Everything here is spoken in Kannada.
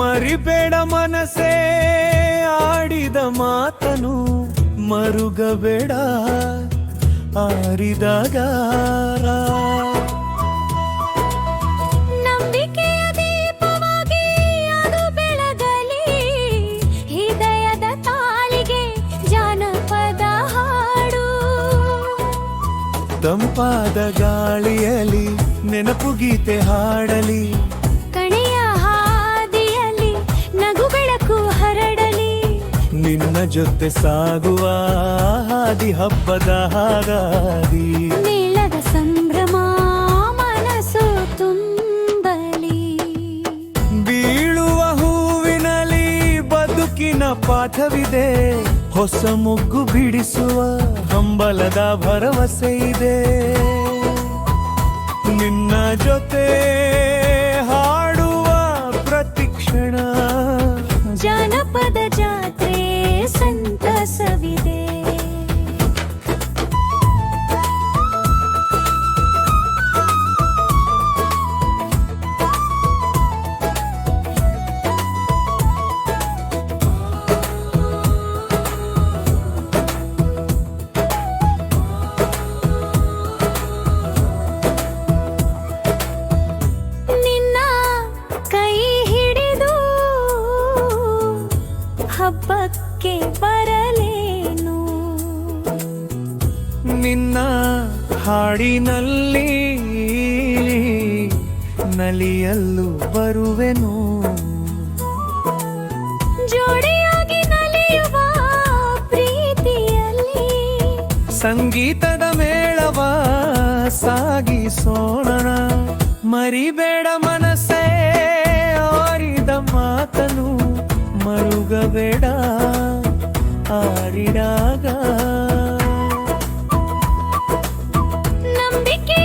ಮರಿಬೇಡ ಮನಸೇ ಆಡಿದ ಮಾತನು ಮರುಗಬೇಡ ಆರಿದಾಗ ತಂಪಾದ ಗಾಳಿಯಲಿ ನೆನಪು ಗೀತೆ ಹಾಡಲಿ. ನಿನ್ನ ಜೊತೆ ಸಾಗುವ ಹಾದಿ ಹಬ್ಬದ ಹಾಗಾದಿ. ನೀಳದ ಸಂಭ್ರಮ ಮನಸ್ಸು ತುಂಬಲಿ. ಬೀಳುವ ಹೂವಿನಲ್ಲಿ ಬದುಕಿನ ಪಾಠವಿದೆ. ಹೊಸ ಮುಗ್ಗು ಬಿಡಿಸುವ ಹಂಬಲದ ಭರವಸೆ ಇದೆ. ನಿನ್ನ ಜೊತೆ ಹಾಡುವ ಪ್ರತಿಕ್ಷಣ. ಜನಪದ ಜಾತ್ರೆ ಹಬ್ಬಕ್ಕೆ ಬರಲೇನು? ನಿನ್ನ ಹಾಡಿನಲ್ಲಿ ನಲಿಯಲ್ಲೂ ಬರುವೆನು. ಜೋಡಿಯಾಗಿ ನಲಿಯುವ ಪ್ರೀತಿಯಲ್ಲಿ ಸಂಗೀತದ ಮೇಳವ ಸಾಗಿಸೋಣ ಮರಿಬೇಡ ಮನಸ್ಸೇ போகவேட ஆறிடாக நம்பிக்கை